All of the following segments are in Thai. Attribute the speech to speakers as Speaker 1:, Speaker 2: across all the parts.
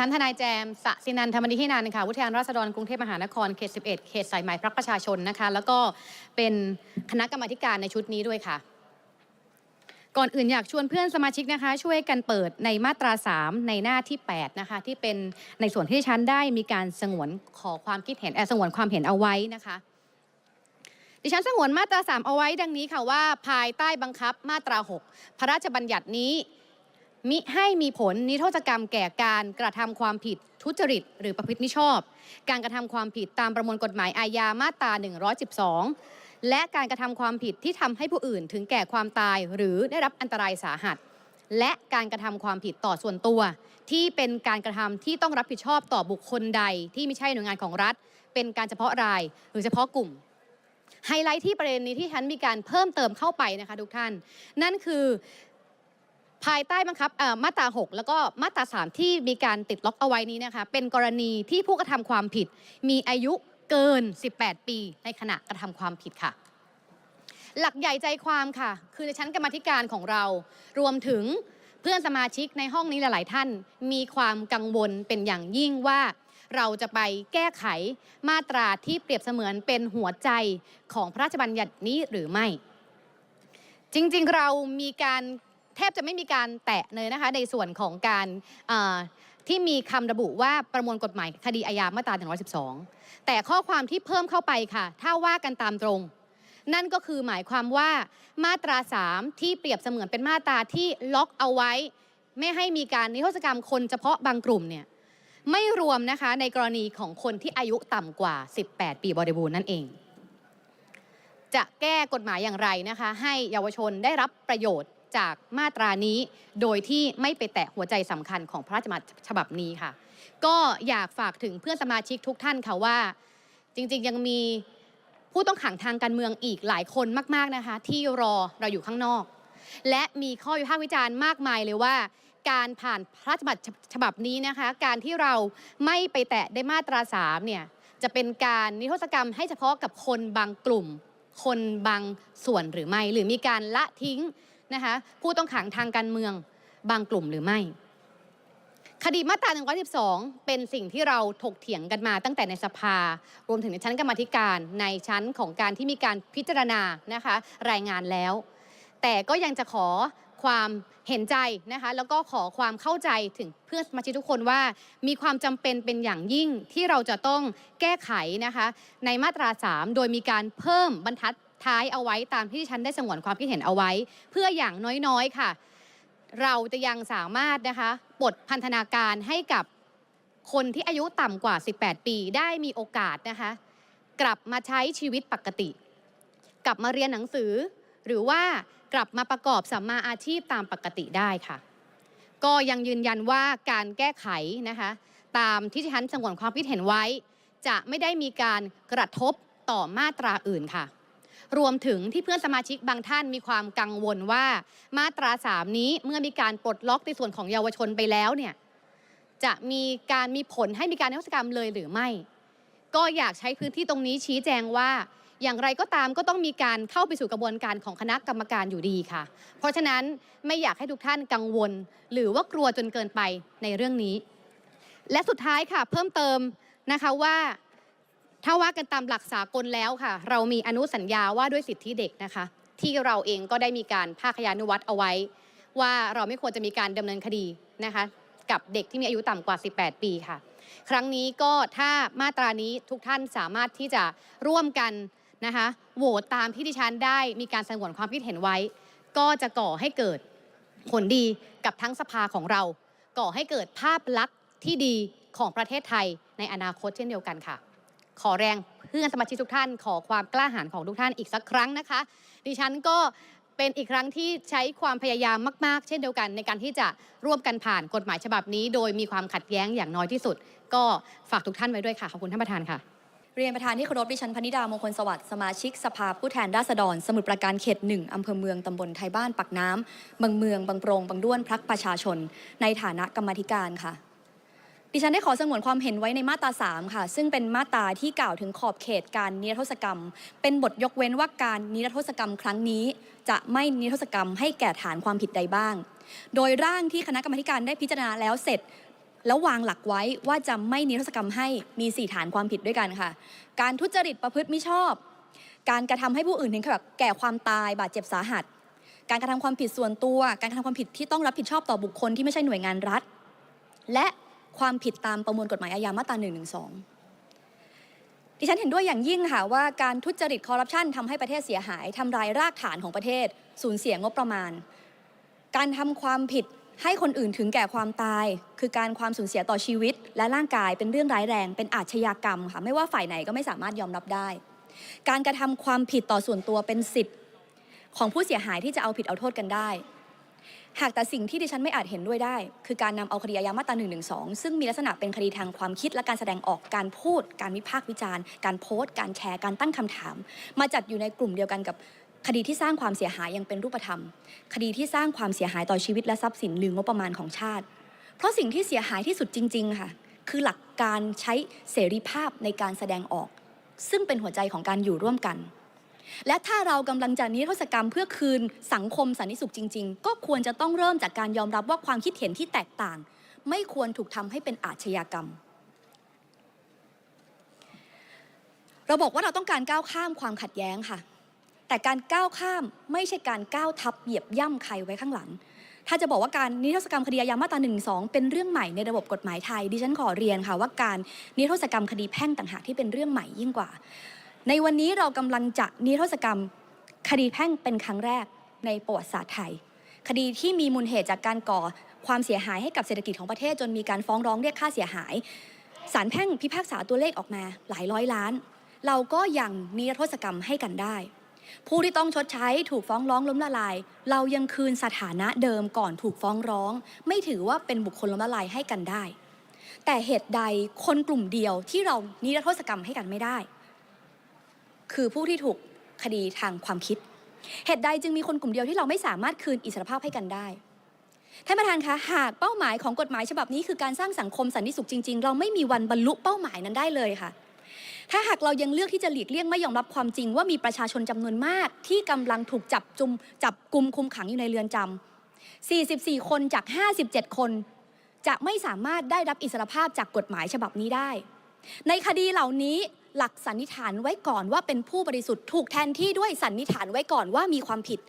Speaker 1: ท่านทนายแจมสสินันธรรมนิธินันค่ะ วุฒิการราษฎรกรุงเทพมหานคร เขต 11 เขตสายไหมพรรคประชาชนนะคะ แล้วก็เป็นคณะกรรมาธิการในชุดนี้ด้วยค่ะ ก่อนอื่นอยากชวนเพื่อนสมาชิกนะคะ ช่วยกันเปิดในมาตรา 3 ในหน้าที่ 8 นะคะ ที่เป็นในส่วนที่ฉันได้มีการสงวนขอความคิดเห็นแอบสงวนความเห็นเอาไว้นะคะ ดิฉันสงวนมาตรา 3 เอาไว้ดังนี้ค่ะว่า ภายใต้บังคับมาตรา 6 พระราชบัญญัตินี้ มิให้มีผลนิโทษกรรมแก่การกระทำความผิดทุจริต หรือประพฤติมิชอบ การกระทำความผิดตามประมวลกฎหมายอาญามาตรา 112 และการกระทำความผิดที่ทำให้ผู้อื่นถึงแก่ความตายหรือได้รับอันตรายสาหัส และการกระทำความผิดต่อส่วนตัว ที่เป็นการกระทำที่ต้องรับผิดชอบต่อบุคคลใดที่ไม่ใช่หน่วยงานของรัฐ เป็นการเฉพาะรายหรือเฉพาะกลุ่มไฮไลท์ที่ประเด็นนี้ที่ฉันมีการเพิ่มเติมเข้าไปนะคะทุกท่าน นั่นคือ ภายใต้บังคับมาตรา 6 แล้วก็มาตรา 3 ที่มีการติดล็อกเอาไว้นี้นะคะเป็นกรณีที่ผู้กระทำความผิด มีอายุเกิน 18 ปีในขณะกระทำความผิดค่ะ หลักใหญ่ใจความค่ะ คือในชั้นกรรมธิการของเรา รวมถึงเพื่อนสมาชิกในห้องนี้หลาย ๆ ท่าน มีความกังวลเป็นอย่างยิ่งว่าเราจะไปแก้ไขมาตราที่เปรียบเสมือนเป็นหัวใจของพระราชบัญญัตินี้หรือไม่ จริง ๆ เรามีการ แทบจะไม่มีการแตะเลยนะคะในส่วนของการที่มีคำระบุว่าประมวลกฎหมายคดีอาญามาตรา112 แต่ข้อความที่เพิ่มเข้าไปค่ะ ถ้าว่ากันตามตรง นั่นก็คือหมายความว่ามาตรา 3 ที่เปรียบเสมือนเป็นมาตราที่ล็อกเอาไว้ ไม่ให้มีการนิรโทษกรรมคนเฉพาะบางกลุ่มเนี่ยไม่รวมนะคะในกรณีของคนที่อายุต่ำกว่า 18 ปีบริบูรณ์นั่นเอง จะแก้กฎหมายอย่างไรนะคะ ให้เยาวชนได้รับประโยชน์ จากมาตรานี้โดยที่ไม่ไปแตะหัวใจสำคัญของพระราชบัญญัติฉบับนี้ค่ะ ก็อยากฝากถึงเพื่อนสมาชิกทุกท่านค่ะว่า จริงๆยังมีผู้ต้องขังทางการเมืองอีกหลายคนมากๆนะคะ ที่รอเราอยู่ข้างนอก และมีข้อวิพากษ์วิจารณ์มากมายเลยว่า การผ่านพระราชบัญญัติฉบับนี้นะคะ การที่เราไม่ไปแตะได้มาตราสามเนี่ยจะเป็นการนิรโทษกรรมให้เฉพาะกับคนบางกลุ่ม คนบางส่วนหรือไม่ หรือมีการละทิ้ง นะคะผู้ต้องขังทางการเมืองบางกลุ่มหรือไม่ คดีมาตรา 112 เป็นสิ่งที่เราถกเถียงกันมาตั้งแต่ในสภา รวมถึงในชั้นกรรมธิการในชั้นของการที่มีการพิจารณานะคะรายงานแล้ว แต่ก็ยังจะขอความเห็นใจนะคะแล้วก็ขอความเข้าใจถึงเพื่อนสมาชิกทุกคนว่า มีความจำเป็นเป็นอย่างยิ่งที่เราจะต้องแก้ไขนะคะในมาตรา 3 โดยมีการเพิ่มบรรทัด ท้ายเอาไว้ตามที่ฉันได้สงวนความคิดเห็นเอาไว้ เพื่ออย่างน้อยๆค่ะ เราจะยังสามารถนะคะปลดพันธนาการให้กับคนที่อายุต่ำกว่า 18 ปีได้มีโอกาสนะคะ กลับมาใช้ชีวิตปกติ กลับมาเรียนหนังสือ หรือว่ากลับมาประกอบสัมมาอาชีพตามปกติได้ค่ะ ก็ยังยืนยันว่าการแก้ไขนะคะ ตามที่ฉันสงวนความคิดเห็นไว้ จะไม่ได้มีการกระทบต่อมาตราอื่นค่ะ รวมถึงที่เพื่อนสมาชิกบางท่านมีความกังวลว่า มาตราสามนี้เมื่อมีการปลดล็อกในส่วนของเยาวชนไปแล้วเนี่ยจะมีการมีผลให้มีการนิรโทษกรรมเลยหรือไม่ ก็อยากใช้พื้นที่ตรงนี้ชี้แจงว่าอย่างไรก็ตามก็ต้องมีการเข้าไปสู่กระบวนการของคณะกรรมการอยู่ดีค่ะ เพราะฉะนั้นไม่อยากให้ทุกท่านกังวล หรือว่ากลัวจนเกินไปในเรื่องนี้ และสุดท้ายค่ะเพิ่มเติมนะคะว่า ถ้าว่ากันตามหลักสากลแล้วค่ะ เรามีอนุสัญญาว่าด้วยสิทธิเด็กนะคะ ที่เราเองก็ได้มีการภาคยานุวัตเอาไว้ ว่าเราไม่ควรจะมีการดำเนินคดีนะคะ กับเด็กที่มีอายุต่ำกว่า 18 ปีค่ะ ครั้งนี้ก็ถ้ามาตรานี้ทุกท่านสามารถที่จะร่วมกันนะคะโหวตตามที่ดิฉันได้มีการสงวนความคิดเห็นไว้ ก็จะก่อให้เกิดผลดีกับทั้งสภาของเรา ก่อให้เกิดภาพลักษณ์ที่ดีของประเทศไทยในอนาคตเช่นเดียวกันค่ะ ขอแรงเพื่อนสมาชิกทุกท่าน ขอความกล้าหาญของทุกท่านอีกสักครั้งนะคะ ดิฉันก็เป็นอีกครั้งที่ใช้ความพยายามมาก ๆ เช่นเดียวกัน ในการที่จะร่วมกันผ่านกฎหมายฉบับนี้ โดยมีความขัดแย้งอย่างน้อยที่สุด ก็ฝากทุกท่านไว้ด้วยค่ะขอบคุณท่านประธานค่ะ
Speaker 2: เรียนประธานที่เคารพดิฉันพนิดามงคลสวัสดิ์สมาชิกสภาผู้แทนราษฎร สมุทรปราการเขตหนึ่งอำเภอเมืองตำบลไทยบ้านปักน้ำบางเมืองบางโปรงบางด้วนพรรคประชาชน ในฐานะกรรมธิการค่ะ ดิฉันได้ขอสงวนความเห็นไว้ในมาตรา 3 ค่ะ ซึ่งเป็นมาตราที่กล่าวถึงขอบเขตการนิรโทษกรรม เป็นบทยกเว้นว่าการนิรโทษกรรมครั้งนี้ จะไม่นิรโทษกรรมให้แก่ฐานความผิดใดบ้าง โดยร่างที่คณะกรรมการได้พิจารณาแล้วเสร็จ แล้ววางหลักไว้ว่าจะไม่นิรโทษกรรมให้มี 4 ฐานความผิดด้วยกันค่ะ การทุจริตประพฤติมิชอบ การกระทำให้ผู้อื่นถึงกับแก่ความตายบาดเจ็บสาหัส การกระทำความผิดส่วนตัว การกระทำความผิดที่ต้องรับผิดชอบต่อบุคคลที่ไม่ใช่หน่วยงานรัฐ และ ความผิดตามประมวลกฎหมายอาญามาตรา1นึดิฉันเห็นด้วยอย่างยิ่งค่ะว่าการทุจริตคอร์รัปชันทำให้ประเทศเสียหายทำลายรากฐานของประเทศ สูญเสียงบประมาณ การทำความผิดให้คนอื่นถึงแก่ความตาย คือการความสูญเสียต่อชีวิต และร่างกายเป็นเรื่องร้ายแรง เป็นอาชญากรรมค่ะไม่ว่าฝ่ายไหนก็ไม่สามารถยอมรับได้ การกระทำความผิดต่อส่วนตัวเป็นสิทธิ์ของผู้เสียหายที่จะเอาผิดเอาโทษกันได้ หากแต่สิ่งที่ดิฉันไม่อาจเห็นด้วยได้ คือการนำเอาคดีอาญามาตรา1นึซึ่งมีลักษณะเป็นคดีทางความคิดและการแสดงออกการพูด การวิพากษ์วิจารณ์ การโพสต์ การแชร์การตั้งคำถาม มาจัดอยู่ในกลุ่มเดียวกันกับคดีที่สร้างความเสียหายยังเป็นรูปธรรม คดีที่สร้างความเสียหายต่อชีวิตและทรัพย์สินหรืองบประมาณของชาติ เพราะสิ่งที่เสียหายที่สุดจริง ๆ ค่ะ คือหลักการใช้เสรีภาพในการแสดงออก ซึ่งเป็นหัวใจของการอยู่ร่วมกัน และถ้าเรากำลังจะนิรโทษกรรมเพื่อคืนสังคมสันติสุขจริง ๆ ก็ควรจะต้องเริ่มจากการยอมรับว่าความคิดเห็นที่แตกต่าง ไม่ควรถูกทำให้เป็นอาชญากรรม เราบอกว่าเราต้องการก้าวข้ามความขัดแย้งค่ะ แต่การก้าวข้ามไม่ใช่การก้าวทับเหยียบย่ำใครไว้ข้างหลังถ้าจะบอกว่าการนิรโทษกรรมคดีอาญามาตรา1นึเป็นเรื่องใหม่ในระบบกฎหมายไทย ดิฉันขอเรียนค่ะว่าการนิรโทษกรรมคดีแพ่งต่างหากที่เป็นเรื่องใหม่ยิ่งกว่า ในวันนี้เรากำลังจะนิรโทษกรรม คดีแพ่งเป็นครั้งแรกในประวัติศาสตร์ไทย คดีที่มีมูลเหตุจากการก่อความเสียหายให้กับเศรษฐกิจของประเทศจนมีการฟ้องร้องเรียกค่าเสียหายศาลแพ่งพิพากษาตัวเลขออกมาหลายร้อยล้าน เราก็ยังนิรโทษกรรมให้กันได้ ผู้ที่ต้องชดใช้ถูกฟ้องร้องล้มละลาย เรายังคืนสถานะเดิมก่อนถูกฟ้องร้อง ไม่ถือว่าเป็นบุคคลล้มละลายให้กันได้ แต่เหตุใดคนกลุ่มเดียวที่เรานิรโทษกรรมให้กันไม่ได้ คือผู้ที่ถูกคดีทางความคิด เหตุใดจึงมีคนกลุ่มเดียวที่เราไม่สามารถคืนอิสรภาพให้กันได้ท่านประธานคะหากเป้าหมายของกฎหมายฉบับนี้คือการสร้างสังคมสันติสุขจริง ๆ เราไม่มีวันบรรลุเป้าหมายนั้นได้เลยค่ะ ถ้าหากเรายังเลือกที่จะหลีกเลี่ยงไม่ยอมรับความจริง ว่ามีประชาชนจำนวนมาก ที่กำลังถูกจับจุมจับกลุ่มคุมขังอยู่ในเรือนจำ44 คนจาก 57 คน จะไม่สามารถได้รับอิสรภาพจากกฎหมายฉบับนี้ได้ ในคดีเหล่านี้หลักสันนิษฐานไว้ก่อนว่าเป็นผู้บริสุทธิ์ถูกแทนที่ด้วยสันนิษฐานไว้ก่อนว่ามีความผิด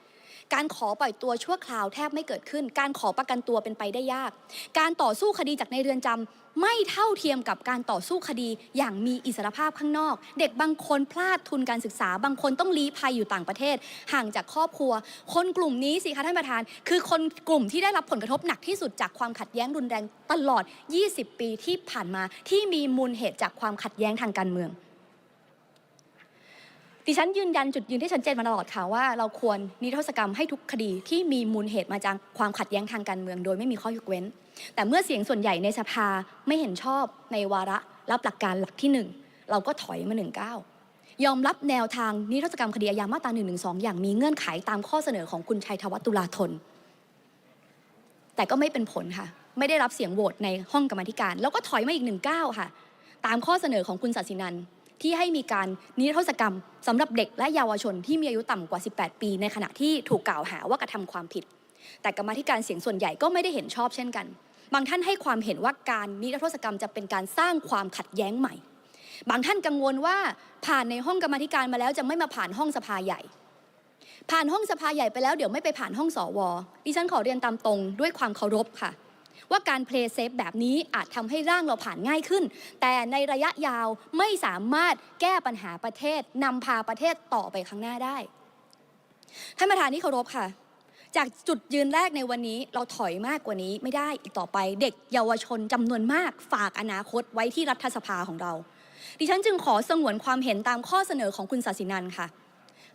Speaker 2: การขอปล่อยตัวชั่วคราวแทบไม่เกิดขึ้น การขอประกันตัวเป็นไปได้ยาก การต่อสู้คดีจากในเรือนจำไม่เท่าเทียมกับการต่อสู้คดีอย่างมีอิสรภาพข้างนอก เด็กบางคนพลาดทุนการศึกษา บางคนต้องลี้ภัยอยู่ต่างประเทศ ห่างจากครอบครัว คนกลุ่มนี้สิคะท่านประธาน คือคนกลุ่มที่ได้รับผลกระทบหนักที่สุดจากความขัดแย้งรุนแรงตลอด 20 ปีที่ผ่านมาที่มีมูลเหตุจากความขัดแย้งทางการเมือง ดิฉันยืนยันจุดยืนที่ชัดเจนมาตลอดค่ะว่าเราควรนิรโทษกรรมให้ทุกคดีที่มีมูลเหตุมาจากความขัดแย้งทางการเมืองโดยไม่มีข้อยกเว้น แต่เมื่อเสียงส่วนใหญ่ในสภาไม่เห็นชอบในวาระรับหลักการหลักที่หนึ่งเราก็ถอยมาหนึ่งก้ายอมรับแนวทางนิรโทษกรรมคดีอาญามาตรา1นึอย่างมีเงื่อนไขตามข้อเสนอของคุณชัยธวัฒตุลาธน แต่ก็ไม่เป็นผลค่ะ ไม่ได้รับเสียงโหวตในห้องกรรมธิการ แล้วก็ถอยมาอีกหนึ่งก้าวค่ะ ตามข้อเสนอของคุณศาสินันท์ ที่ให้มีการนิรโทษกรรมสำหรับเด็กและเยาวชนที่มีอายุต่ำกว่า 18 ปี ในขณะที่ถูกกล่าวหาว่ากระทำความผิด แต่กรรมธิการเสียงส่วนใหญ่ก็ไม่ได้เห็นชอบเช่นกัน บางท่านให้ความเห็นว่าการนิรโทษกรรมจะเป็นการสร้างความขัดแย้งใหม่ บางท่านกังวลว่าผ่านในห้องกรรมธิการมาแล้วจะไม่มาผ่านห้องสภาใหญ่ ผ่านห้องสภาใหญ่ไปแล้วเดี๋ยวไม่ไปผ่านห้องสวดิฉันขอเรียนตามตรงด้วยความเคารพค่ะ ว่าการเพลย์เซฟแบบนี้อาจทำให้ร่างเราผ่านง่ายขึ้น แต่ในระยะยาวไม่สามารถแก้ปัญหาประเทศนำพาประเทศต่อไปข้างหน้าได้ท่านประธานที่เคารพค่ะ จากจุดยืนแรกในวันนี้เราถอยมากกว่านี้ไม่ได้อีกต่อไปเด็กเยาวชนจำนวนมากฝากอนาคตไว้ที่รัฐสภาของเรา ดิฉันจึงขอสงวนความเห็นตามข้อเสนอของคุณศาสินันค่ะ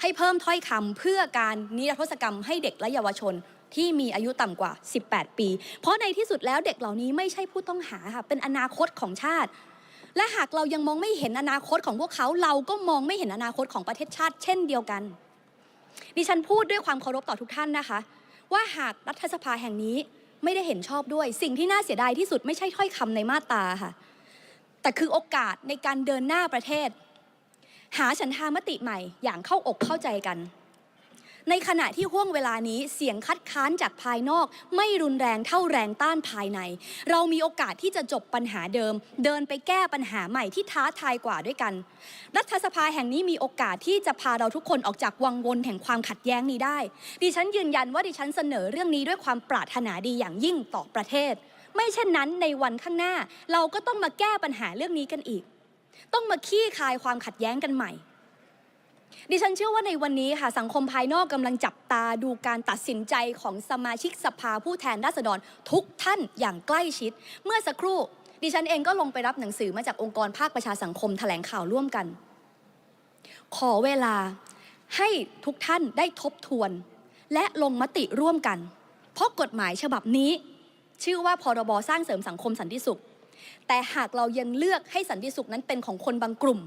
Speaker 2: ให้เพิ่มถ้อยคำเพื่อการนิรโทษกรรมให้เด็กและเยาวชน ที่มีอายุต่ำกว่า 18 ปี เพราะในที่สุดแล้วเด็กเหล่านี้ไม่ใช่ผู้ต้องหาค่ะเป็นอนาคตของชาติ และหากเรายังมองไม่เห็นอนาคตของพวกเขา เราก็มองไม่เห็นอนาคตของประเทศชาติ เช่นเดียวกัน ดิฉันพูดด้วยความเคารพต่อทุกท่านนะคะ ว่าหากรัฐสภาแห่งนี้ไม่ได้เห็นชอบด้วย สิ่งที่น่าเสียดายที่สุดไม่ใช่ถ้อยคำในมาตราค่ะ แต่คือโอกาสในการเดินหน้าประเทศ หาฉันทามติใหม่อย่างเข้าอกเข้าใจกัน ในขณะที่ห่วงเวลานี้เสียงคัดค้านจากภายนอก ไม่รุนแรงเท่าแรงต้านภายใน เรามีโอกาสที่จะจบปัญหาเดิม เดินไปแก้ปัญหาใหม่ที่ท้าทายกว่าด้วยกัน รัฐสภาแห่งนี้มีโอกาสที่จะพาเราทุกคนออกจากวังวนแห่งความขัดแย้งนี้ได้ ดิฉันยืนยันว่าดิฉันเสนอเรื่องนี้ด้วยความปรารถนาดีอย่างยิ่งต่อประเทศ ไม่เช่นนั้นในวันข้างหน้า เราก็ต้องมาแก้ปัญหาเรื่องนี้กันอีก ต้องมาขี้คายความขัดแย้งกันใหม่ ดิฉันเชื่อว่าในวันนี้ค่ะสังคมภายนอกกำลังจับตาดูการตัดสินใจของสมาชิกสภาผู้แทนราษฎรทุกท่านอย่างใกล้ชิด เมื่อสักครู่ ดิฉันเองก็ลงไปรับหนังสือมาจากองค์กรภาคประชาสังคมแถลงข่าวร่วมกัน ขอเวลาให้ทุกท่านได้ทบทวน และลงมติร่วมกัน เพราะกฎหมายฉบับนี้ ชื่อว่าพรบสร้างเสริมสังคมสันติสุข แต่หากเรายังเลือกให้สันติสุขนั้นเป็นของคนบางกลุ่ม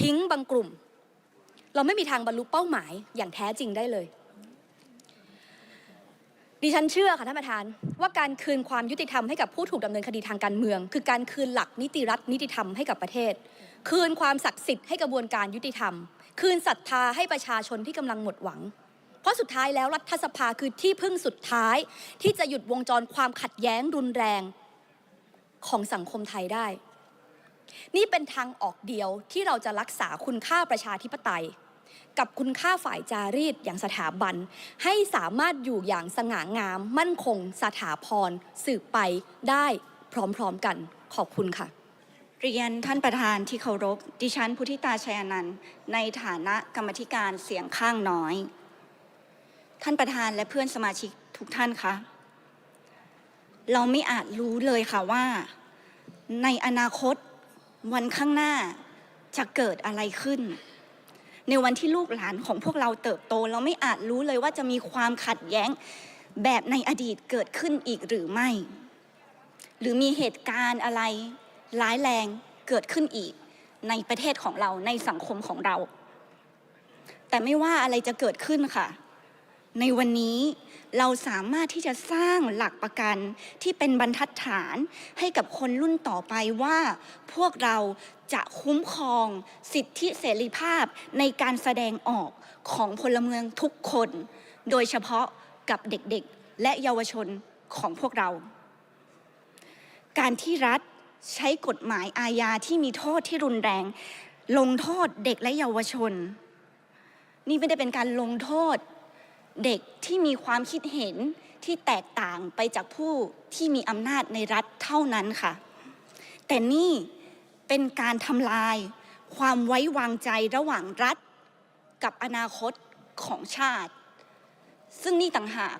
Speaker 2: ทิ้งบางกลุ่ม เราไม่มีทางบรรลุเป้าหมายอย่างแท้จริงได้เลย ดิฉันเชื่อค่ะท่านประธาน ว่าการคืนความยุติธรรมให้กับผู้ถูกดำเนินคดีทางการเมือง คือการคืนหลักนิติรัฐนิติธรรมให้กับประเทศ คืนความศักดิ์สิทธิ์ให้กระบวนการยุติธรรม คืนศรัทธาให้ประชาชนที่กำลังหมดหวัง เพราะสุดท้ายแล้วรัฐสภาคือที่พึ่งสุดท้าย ที่จะหยุดวงจรความขัดแย้งรุนแรงของสังคมไทยได้ นี่เป็นทางออกเดียวที่เราจะรักษาคุณค่าประชาธิปไตย กับคุณค่าฝ่ายจารีตอย่างสถาบัน ให้สามารถอยู่อย่างสง่างาม มั่นคง สถาพรสืบไปได้พร้อมๆกันขอบคุณค่ะ
Speaker 3: เรียนท่านประธานที่เคารพ ดิฉันพุทธิตาชัยนันต์ในฐานะกรรมธิการเสียงข้างน้อย ท่านประธานและเพื่อนสมาชิกทุกท่านคะเราไม่อาจรู้เลยค่ะว่า ในอนาคตวันข้างหน้าจะเกิดอะไรขึ้น ในวันที่ลูกหลานของพวกเราเติบโต เราไม่อาจรู้เลยว่าจะมีความขัดแย้งแบบในอดีตเกิดขึ้นอีกหรือไม่ หรือมีเหตุการณ์อะไรร้ายแรงเกิดขึ้นอีกในประเทศของเราในสังคมของเรา แต่ไม่ว่าอะไรจะเกิดขึ้นค่ะ ในวันนี้เราสามารถที่จะสร้างหลักประกันที่เป็นบรรทัดฐานให้กับคนรุ่นต่อไปว่า พวกเราจะคุ้มครองสิทธิเสรีภาพในการแสดงออกของพลเมืองทุกคน โดยเฉพาะกับเด็กๆ และเยาวชนของพวกเรา การที่รัฐใช้กฎหมายอาญาที่มีโทษที่รุนแรง ลงโทษเด็กและเยาวชน นี่ไม่ได้เป็นการลงโทษ เด็กที่มีความคิดเห็นที่แตกต่างไปจากผู้ที่มีอำนาจในรัฐเท่านั้นค่ะ แต่นี่เป็นการทำลายความไว้วางใจระหว่างรัฐ กับอนาคตของชาติ ซึ่งนี่ต่างหาก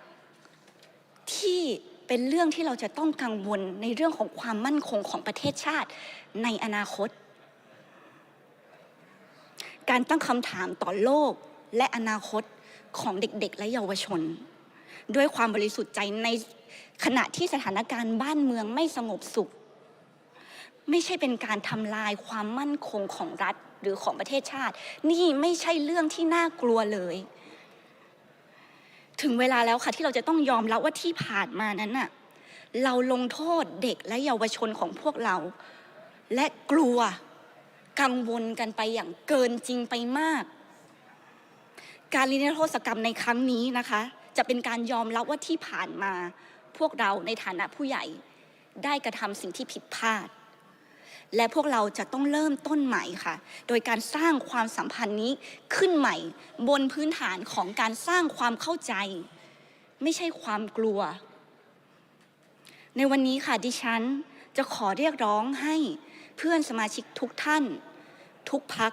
Speaker 3: ที่เป็นเรื่องที่เราจะต้องกังวลในเรื่องของความมั่นคงของประเทศชาติในอนาคต การตั้งคำถามต่อโลกและอนาคต ของเด็กๆ และเยาวชน ด้วยความบริสุทธิ์ใจในขณะที่สถานการณ์บ้านเมืองไม่สงบสุข ไม่ใช่เป็นการทำลายความมั่นคงของรัฐหรือของประเทศชาติ นี่ไม่ใช่เรื่องที่น่ากลัวเลย ถึงเวลาแล้วค่ะที่เราจะต้องยอมรับว่าที่ผ่านมานั้นน่ะเราลงโทษเด็กและเยาวชนของพวกเรา และกลัวกังวลกันไปอย่างเกินจริงไปมาก การลินโทษกรรมในครั้งนี้นะคะ จะเป็นการยอมรับว่าที่ผ่านมาพวกเราในฐานะผู้ใหญ่ได้กระทำสิ่งที่ผิดพลาด และพวกเราจะต้องเริ่มต้นใหม่ค่ะ โดยการสร้างความสัมพันธ์นี้ขึ้นใหม่ บนพื้นฐานของการสร้างความเข้าใจ ไม่ใช่ความกลัว ในวันนี้ค่ะดิฉันจะขอเรียกร้องให้เพื่อนสมาชิกทุกท่าน ทุกพัก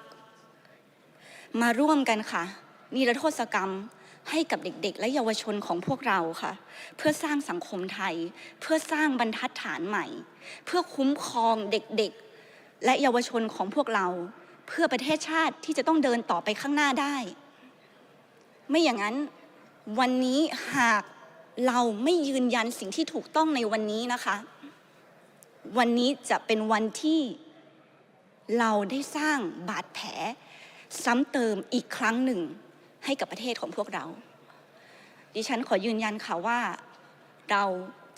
Speaker 3: มาร่วมกันค่ะ นิรโทษกรรมให้กับเด็กๆ และเยาวชนของพวกเราค่ะ เพื่อสร้างสังคมไทย เพื่อสร้างบรรทัดฐานใหม่ เพื่อคุ้มครองเด็กๆ และเยาวชนของพวกเรา เพื่อประเทศชาติที่จะต้องเดินต่อไปข้างหน้าได้ ไม่อย่างนั้นวันนี้หากเราไม่ยืนยันสิ่งที่ถูกต้องในวันนี้นะคะ วันนี้จะเป็นวันที่เราได้สร้างบาดแผล ซ้ำเติมอีกครั้งหนึ่ง ให้กับประเทศของพวกเรา ดิฉันขอยืนยันค่ะว่าเรา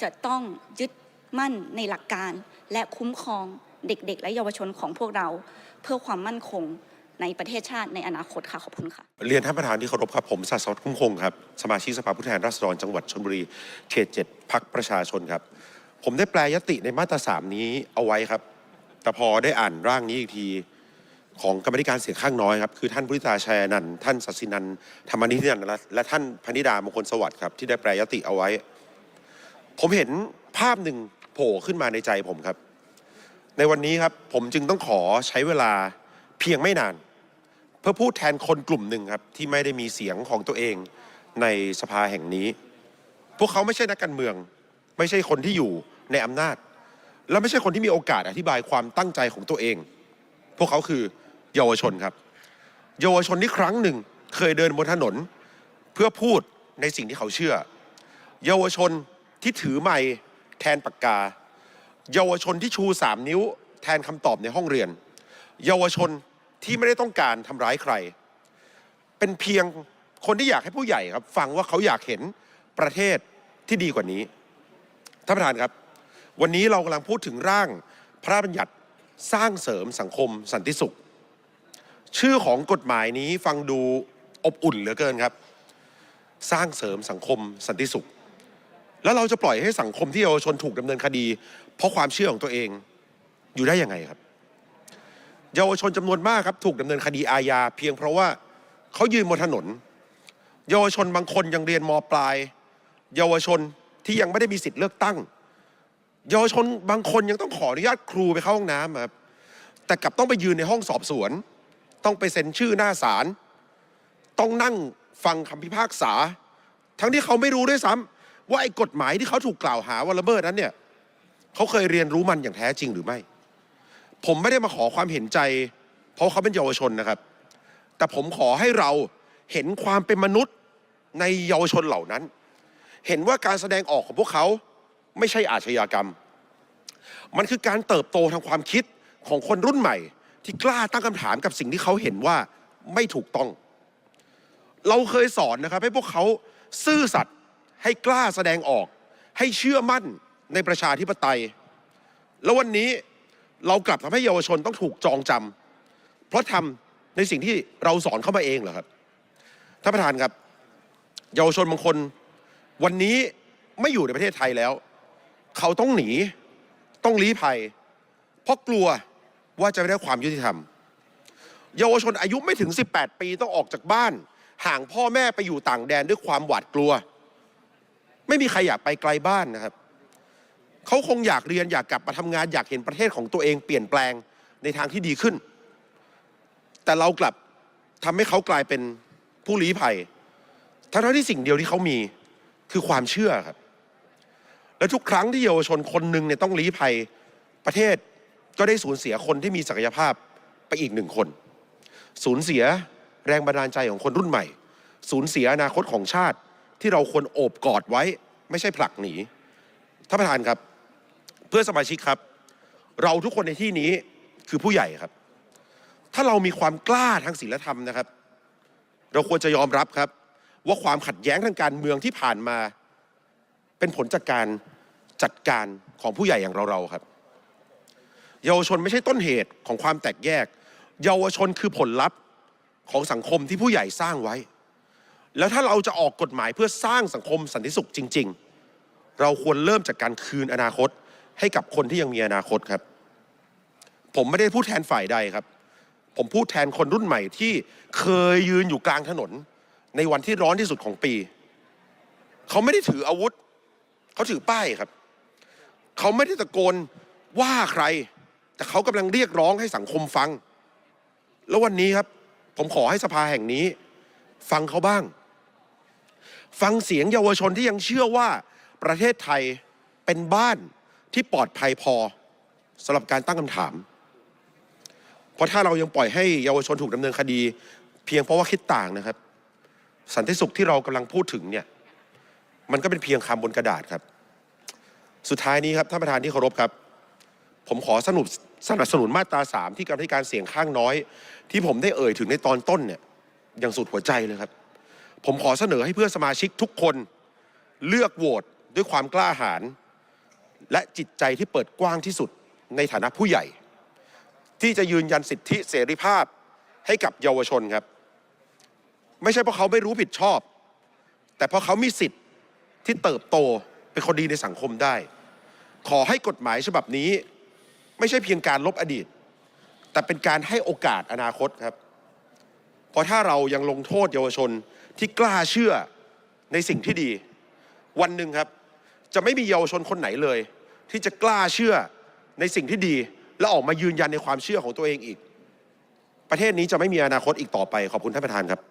Speaker 3: จะต้องยึดมั่นในหลักการและคุ้มครองเด็กๆ และเยาวชนของพวกเราเพื่อความมั่นคงในประเทศชาติในอนาคตค่ะขอบคุณค่ะ
Speaker 4: เรียนท่านประธานที่เคารพครับผมสัตย์สวัสดิ์คุ้มคงครับสมาชิกสภาผู้แทนราษฎรจังหวัดชลบุรีเขตเจ็ดพักประชาชนครับ ผมได้แปลยติในมาตราสามนี้เอาไว้ครับ แต่พอได้อ่านร่างนี้อีกที ของกรรมธิการเสียงข้างน้อยครับคือท่านพุทธิตาชัยนันท์ท่านสัสินันท์ธรรมนิธินันท์และและท่านพนิดามงคลสวัสดิ์ครับที่ได้แปลยติเอาไว้ ผมเห็นภาพหนึ่งโผล่ขึ้นมาในใจผมครับ ในวันนี้ครับผมจึงต้องขอใช้เวลาเพียงไม่นาน เพื่อพูดแทนคนกลุ่มหนึ่งครับที่ไม่ได้มีเสียงของตัวเองในสภาแห่งนี้ พวกเขาไม่ใช่นักการเมือง ไม่ใช่คนที่อยู่ในอำนาจ และไม่ใช่คนที่มีโอกาสอธิบายความตั้งใจของตัวเอง พวกเขาคือ เยาวชนครับ เยาวชนที่ครั้งหนึ่งเคยเดินบนถนน เพื่อพูดในสิ่งที่เขาเชื่อ เยาวชนที่ถือไมค์แทนปากกา เยาวชนที่ชูสามนิ้ว แทนคำตอบในห้องเรียน เยาวชนที่ไม่ได้ต้องการทำร้ายใคร เป็นเพียงคนที่อยากให้ผู้ใหญ่ครับ ฟังว่าเขาอยากเห็นประเทศที่ดีกว่านี้ท่านประธานครับ วันนี้เรากำลังพูดถึงร่างพระราชบัญญัติสร้างเสริมสังคมสันติสุข ชื่อของกฎหมายนี้ฟังดูอบอุ่นเหลือเกินครับ สร้างเสริมสังคมสันติสุข แล้วเราจะปล่อยให้สังคมที่เยาวชนถูกดำเนินคดี เพราะความเชื่อของตัวเองอยู่ได้ยังไงครับ เยาวชนจำนวนมากครับถูกดำเนินคดีอาญาเพียงเพราะว่าเขายืนบนถนน เยาวชนบางคนยังเรียนมปลาย เยาวชนที่ยังไม่ได้มีสิทธิ์เลือกตั้ง เยาวชนบางคนยังต้องขออนุญาตครูไปเข้าห้องน้ำครับแต่กลับต้องไปยืนในห้องสอบสวน ต้องไปเซ็นชื่อหน้าศาลต้องนั่งฟังคำพิพากษา ทั้งที่เขาไม่รู้ด้วยซ้ำว่าไอ้กฎหมายที่เขาถูกกล่าวหาว่าละเมิดนั้นเนี่ยเขาเคยเรียนรู้มันอย่างแท้จริงหรือไม่ ผมไม่ได้มาขอความเห็นใจ เพราะเขาเป็นเยาวชนนะครับ แต่ผมขอให้เราเห็นความเป็นมนุษย์ในเยาวชนเหล่านั้น เห็นว่าการแสดงออกของพวกเขาไม่ใช่อาชญากรรม มันคือการเติบโตทางความคิดของคนรุ่นใหม่ ที่กล้าตั้งคำถามกับสิ่งที่เขาเห็นว่าไม่ถูกต้อง เราเคยสอนนะครับ ให้พวกเขาซื่อสัตย์ให้กล้าแสดงออก ให้เชื่อมั่นในประชาธิปไตย แล้ววันนี้เรากลับทำให้เยาวชนต้องถูกจองจำเพราะทำในสิ่งที่เราสอนเข้ามาเองเหรอครับท่านประธานครับ เยาวชนบางคน วันนี้ไม่อยู่ในประเทศไทยแล้ว เขาต้องหนี ต้องลี้ภัย เพราะกลัว ว่าจะไม่ได้ความยุติธรรม เยาวชนอายุไม่ถึง 18 ปีต้องออกจากบ้าน ห่างพ่อแม่ไปอยู่ต่างแดนด้วยความหวาดกลัว ไม่มีใครอยากไปไกลบ้านนะครับเขาคงอยากเรียนอยากกลับมาทำงานอยากเห็นประเทศของตัวเองเปลี่ยนแปลงในทางที่ดีขึ้น แต่เรากลับทำให้เขากลายเป็นผู้ลี้ภัย ทั้งที่สิ่งเดียวที่เขามีคือความเชื่อครับ และทุกครั้งที่เยาวชนคนหนึ่งเนี่ยต้องลี้ภัยประเทศ ก็ได้สูญเสียคนที่มีศักยภาพไปอีกหนึ่งคน สูญเสียแรงบันดาลใจของคนรุ่นใหม่ สูญเสียอนาคตของชาติที่เราควรโอบกอดไว้ ไม่ใช่ผลักหนีท่านประธานครับ เพื่อสมาชิกครับ เราทุกคนในที่นี้คือผู้ใหญ่ครับ ถ้าเรามีความกล้าทางศีลธรรมนะครับ เราควรจะยอมรับครับ ว่าความขัดแย้งทางการเมืองที่ผ่านมา เป็นผลจากการจัดการของผู้ใหญ่อย่างเราๆครับ เยาวชนไม่ใช่ต้นเหตุของความแตกแยก เยาวชนคือผลลัพธ์ของสังคมที่ผู้ใหญ่สร้างไว้ แล้วถ้าเราจะออกกฎหมายเพื่อสร้างสังคมสันติสุขจริง ๆ เราควรเริ่มจากการคืนอนาคตให้กับคนที่ยังมีอนาคตครับ ผมไม่ได้พูดแทนฝ่ายใดครับ ผมพูดแทนคนรุ่นใหม่ที่เคยยืนอยู่กลางถนน ในวันที่ร้อนที่สุดของปี เขาไม่ได้ถืออาวุธ เขาถือป้ายครับ เขาไม่ได้ตะโกนว่าใคร แต่เขากำลังเรียกร้องให้สังคมฟัง แล้ววันนี้ครับ ผมขอให้สภาแห่งนี้ ฟังเขาบ้าง ฟังเสียงเยาวชนที่ยังเชื่อว่าประเทศไทยเป็นบ้านที่ปลอดภัยพอสำหรับการตั้งคำถาม เพราะถ้าเรายังปล่อยให้เยาวชนถูกดำเนินคดี เพียงเพราะว่าคิดต่างนะครับ สันติสุขที่เรากำลังพูดถึงเนี่ย มันก็เป็นเพียงคำบนกระดาษครับ สุดท้ายนี้ครับท่านประธานที่เคารพครับ ผมขอสนุบ สนับสนุนมาตราสามที่กรรมธิการเสียงข้างน้อย ที่ผมได้เอ่ยถึงในตอนต้นเนี่ยอย่างสุดหัวใจเลยครับ ผมขอเสนอให้เพื่อนสมาชิกทุกคนเลือกโหวตด้วยความกล้าหาญและจิตใจที่เปิดกว้างที่สุดในฐานะผู้ใหญ่ ที่จะยืนยันสิทธิเสรีภาพให้กับเยาวชนครับ ไม่ใช่เพราะเขาไม่รู้ผิดชอบ แต่เพราะเขามีสิทธิ์ที่เติบโตเป็นคนดีในสังคมได้ ขอให้กฎหมายฉบับนี้ ไม่ใช่เพียงการลบอดีต แต่เป็นการให้โอกาสอนาคตครับ เพราะถ้าเรายังลงโทษเยาวชนที่กล้าเชื่อในสิ่งที่ดี วันหนึ่งครับ จะไม่มีเยาวชนคนไหนเลย ที่จะกล้าเชื่อในสิ่งที่ดี และออกมายืนยันในความเชื่อของตัวเองอีก ประเทศนี้จะไม่มีอนาคตอีกต่อไปขอบคุณท่านประธานครับ